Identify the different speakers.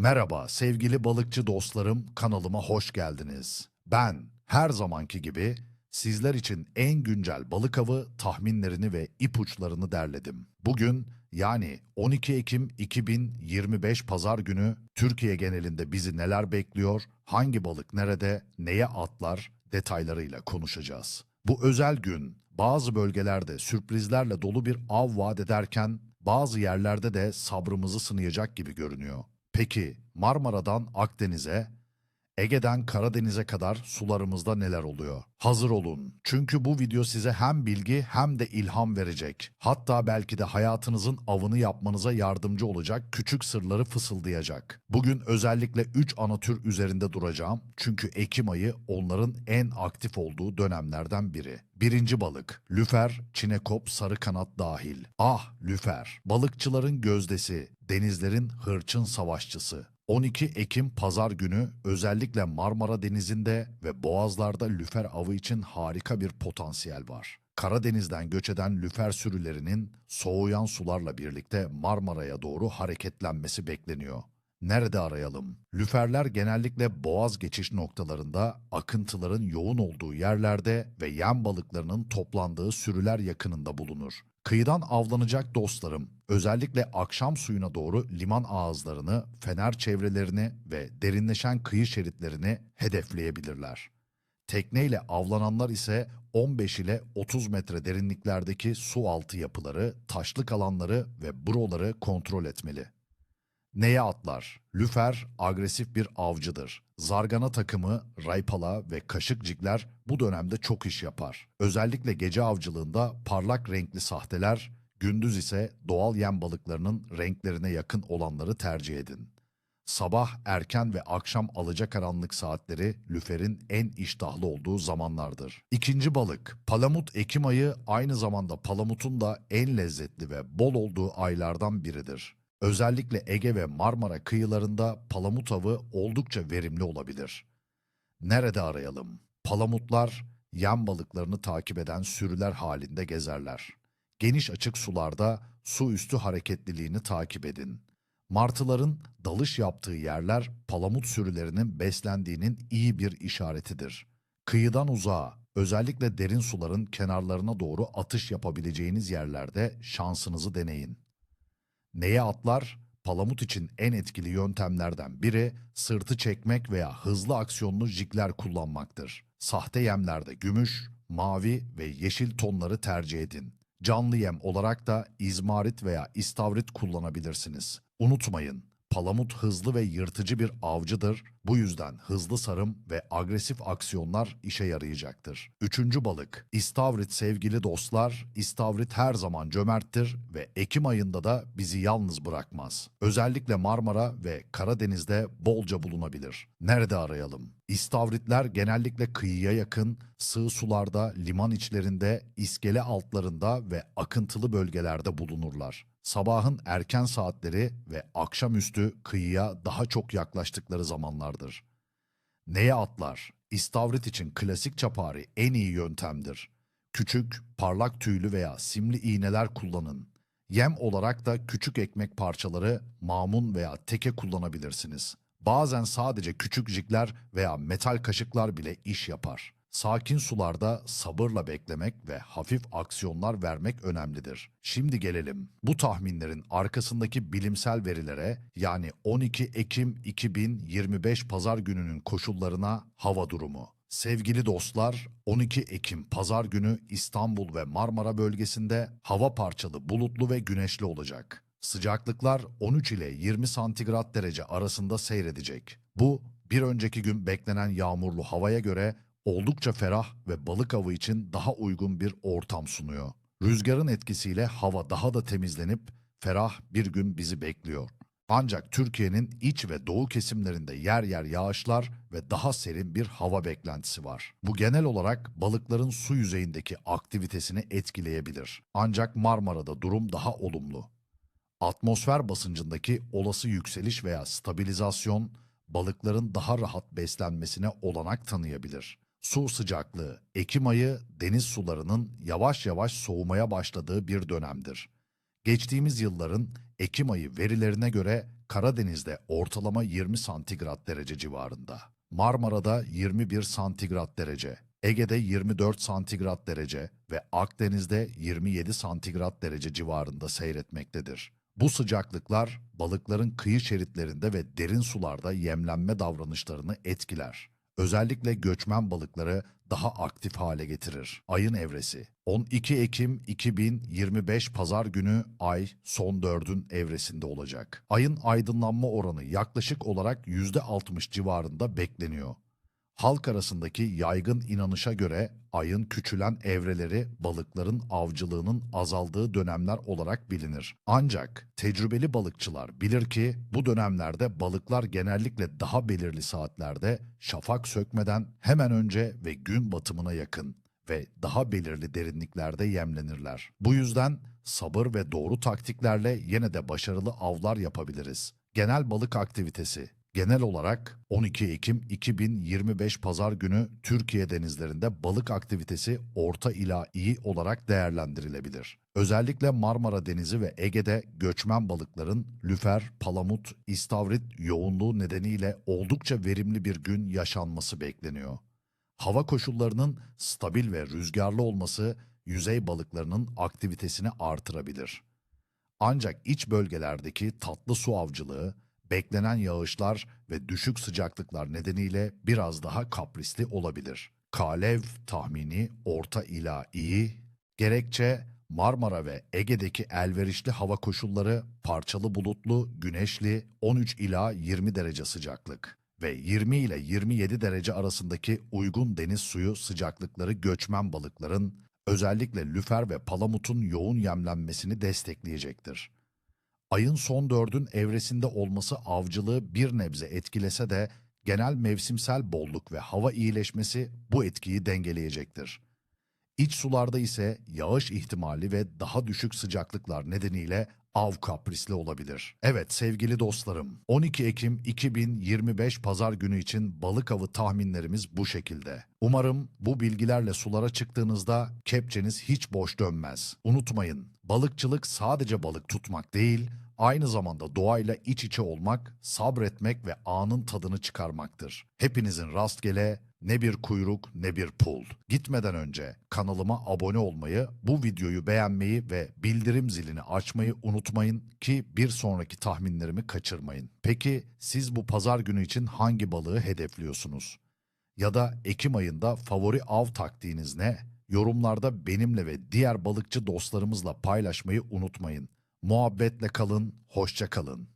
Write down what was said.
Speaker 1: Merhaba sevgili balıkçı dostlarım, kanalıma hoş geldiniz. Ben her zamanki gibi sizler için en güncel balık avı tahminlerini ve ipuçlarını derledim. Bugün yani 12 Ekim 2025 Pazar günü Türkiye genelinde bizi neler bekliyor, hangi balık nerede, neye atlar detaylarıyla konuşacağız. Bu özel gün bazı bölgelerde sürprizlerle dolu bir av vaat ederken bazı yerlerde de sabrımızı sınayacak gibi görünüyor. Peki Marmara'dan Akdeniz'e, Ege'den Karadeniz'e kadar sularımızda neler oluyor? Hazır olun. Çünkü bu video size hem bilgi hem de ilham verecek. Hatta belki de hayatınızın avını yapmanıza yardımcı olacak küçük sırları fısıldayacak. Bugün özellikle 3 ana tür üzerinde duracağım. Çünkü Ekim ayı onların en aktif olduğu dönemlerden biri. Birinci balık, lüfer, çinekop, sarı kanat dahil. Ah, lüfer. Balıkçıların gözdesi, denizlerin hırçın savaşçısı. 12 Ekim pazar günü özellikle Marmara Denizi'nde ve Boğazlar'da lüfer avı için harika bir potansiyel var. Karadeniz'den göç eden lüfer sürülerinin soğuyan sularla birlikte Marmara'ya doğru hareketlenmesi bekleniyor. Nerede arayalım? Lüferler genellikle boğaz geçiş noktalarında, akıntıların yoğun olduğu yerlerde ve yem balıklarının toplandığı sürüler yakınında bulunur. Kıyıdan avlanacak dostlarım, özellikle akşam suyuna doğru liman ağızlarını, fener çevrelerini ve derinleşen kıyı şeritlerini hedefleyebilirler. Tekneyle avlananlar ise 15 ile 30 metre derinliklerdeki su altı yapıları, taşlık alanları ve broları kontrol etmeli. Neye atlar? Lüfer agresif bir avcıdır. Zargana takımı, raypala ve kaşıkcikler bu dönemde çok iş yapar. Özellikle gece avcılığında parlak renkli sahteler, gündüz ise doğal yem balıklarının renklerine yakın olanları tercih edin. Sabah, erken ve akşam alacakaranlık saatleri lüferin en iştahlı olduğu zamanlardır. İkinci balık, palamut Ekim ayı aynı zamanda palamutun da en lezzetli ve bol olduğu aylardan biridir. Özellikle Ege ve Marmara kıyılarında palamut avı oldukça verimli olabilir. Nerede arayalım? Palamutlar yem balıklarını takip eden sürüler halinde gezerler. Geniş açık sularda su üstü hareketliliğini takip edin. Martıların dalış yaptığı yerler palamut sürülerinin beslendiğinin iyi bir işaretidir. Kıyıdan uzağa, özellikle derin suların kenarlarına doğru atış yapabileceğiniz yerlerde şansınızı deneyin. Neye atlar? Palamut için en etkili yöntemlerden biri sırtı çekmek veya hızlı aksiyonlu jigler kullanmaktır. Sahte yemlerde gümüş, mavi ve yeşil tonları tercih edin. Canlı yem olarak da izmarit veya istavrit kullanabilirsiniz. Unutmayın, palamut hızlı ve yırtıcı bir avcıdır. Bu yüzden hızlı sarım ve agresif aksiyonlar işe yarayacaktır. Üçüncü balık, istavrit sevgili dostlar. İstavrit her zaman cömerttir ve Ekim ayında da bizi yalnız bırakmaz. Özellikle Marmara ve Karadeniz'de bolca bulunabilir. Nerede arayalım? İstavritler genellikle kıyıya yakın, sığ sularda, liman içlerinde, iskele altlarında ve akıntılı bölgelerde bulunurlar. Sabahın erken saatleri ve akşamüstü kıyıya daha çok yaklaştıkları zamanlardır. Neye atlar? İstavrit için klasik çapari en iyi yöntemdir. Küçük, parlak tüylü veya simli iğneler kullanın. Yem olarak da küçük ekmek parçaları, mamun veya teke kullanabilirsiniz. Bazen sadece küçük jigler veya metal kaşıklar bile iş yapar. Sakin sularda sabırla beklemek ve hafif aksiyonlar vermek önemlidir. Şimdi gelelim bu tahminlerin arkasındaki bilimsel verilere yani 12 Ekim 2025 pazar gününün koşullarına hava durumu. Sevgili dostlar, 12 Ekim pazar günü İstanbul ve Marmara bölgesinde hava parçalı, bulutlu ve güneşli olacak. Sıcaklıklar 13 ile 20 santigrat derece arasında seyredecek. Bu bir önceki gün beklenen yağmurlu havaya göre oldukça ferah ve balık avı için daha uygun bir ortam sunuyor. Rüzgarın etkisiyle hava daha da temizlenip ferah bir gün bizi bekliyor. Ancak Türkiye'nin iç ve doğu kesimlerinde yer yer yağışlar ve daha serin bir hava beklentisi var. Bu genel olarak balıkların su yüzeyindeki aktivitesini etkileyebilir. Ancak Marmara'da durum daha olumlu. Atmosfer basıncındaki olası yükseliş veya stabilizasyon balıkların daha rahat beslenmesine olanak tanıyabilir. Su sıcaklığı, Ekim ayı deniz sularının yavaş yavaş soğumaya başladığı bir dönemdir. Geçtiğimiz yılların Ekim ayı verilerine göre Karadeniz'de ortalama 20 santigrat derece civarında. Marmara'da 21 santigrat derece, Ege'de 24 santigrat derece ve Akdeniz'de 27 santigrat derece civarında seyretmektedir. Bu sıcaklıklar balıkların kıyı şeritlerinde ve derin sularda yemlenme davranışlarını etkiler. Özellikle göçmen balıkları daha aktif hale getirir. Ayın evresi 12 Ekim 2025 Pazar günü ay son dördün evresinde olacak. Ayın aydınlanma oranı yaklaşık olarak %60 civarında bekleniyor. Halk arasındaki yaygın inanışa göre ayın küçülen evreleri balıkların avcılığının azaldığı dönemler olarak bilinir. Ancak tecrübeli balıkçılar bilir ki bu dönemlerde balıklar genellikle daha belirli saatlerde şafak sökmeden hemen önce ve gün batımına yakın ve daha belirli derinliklerde yemlenirler. Bu yüzden sabır ve doğru taktiklerle yine de başarılı avlar yapabiliriz. Genel balık aktivitesi Genel olarak 12 Ekim 2025 Pazar günü Türkiye denizlerinde balık aktivitesi orta ila iyi olarak değerlendirilebilir. Özellikle Marmara Denizi ve Ege'de göçmen balıkların lüfer, palamut, istavrit yoğunluğu nedeniyle oldukça verimli bir gün yaşanması bekleniyor. Hava koşullarının stabil ve rüzgarlı olması yüzey balıklarının aktivitesini artırabilir. Ancak iç bölgelerdeki tatlı su avcılığı, beklenen yağışlar ve düşük sıcaklıklar nedeniyle biraz daha kaprisli olabilir. Kalev tahmini orta ila iyi, gerekçe Marmara ve Ege'deki elverişli hava koşulları parçalı bulutlu, güneşli 13 ila 20 derece sıcaklık ve 20 ile 27 derece arasındaki uygun deniz suyu sıcaklıkları göçmen balıkların özellikle lüfer ve palamutun yoğun yemlenmesini destekleyecektir. Ayın son dördün evresinde olması avcılığı bir nebze etkilese de genel mevsimsel bolluk ve hava iyileşmesi bu etkiyi dengeleyecektir. İç sularda ise yağış ihtimali ve daha düşük sıcaklıklar nedeniyle av kaprisli olabilir. Evet sevgili dostlarım, 12 Ekim 2025 Pazar günü için balık avı tahminlerimiz bu şekilde. Umarım bu bilgilerle sulara çıktığınızda kepçeniz hiç boş dönmez. Unutmayın, balıkçılık sadece balık tutmak değil, aynı zamanda doğayla iç içe olmak, sabretmek ve anın tadını çıkarmaktır. Hepinizin rastgele ne bir kuyruk ne bir pul. Gitmeden önce kanalıma abone olmayı, bu videoyu beğenmeyi ve bildirim zilini açmayı unutmayın ki bir sonraki tahminlerimi kaçırmayın. Peki siz bu pazar günü için hangi balığı hedefliyorsunuz? Ya da Ekim ayında favori av taktiğiniz ne? Yorumlarda benimle ve diğer balıkçı dostlarımızla paylaşmayı unutmayın. Muhabbetle kalın, hoşça kalın.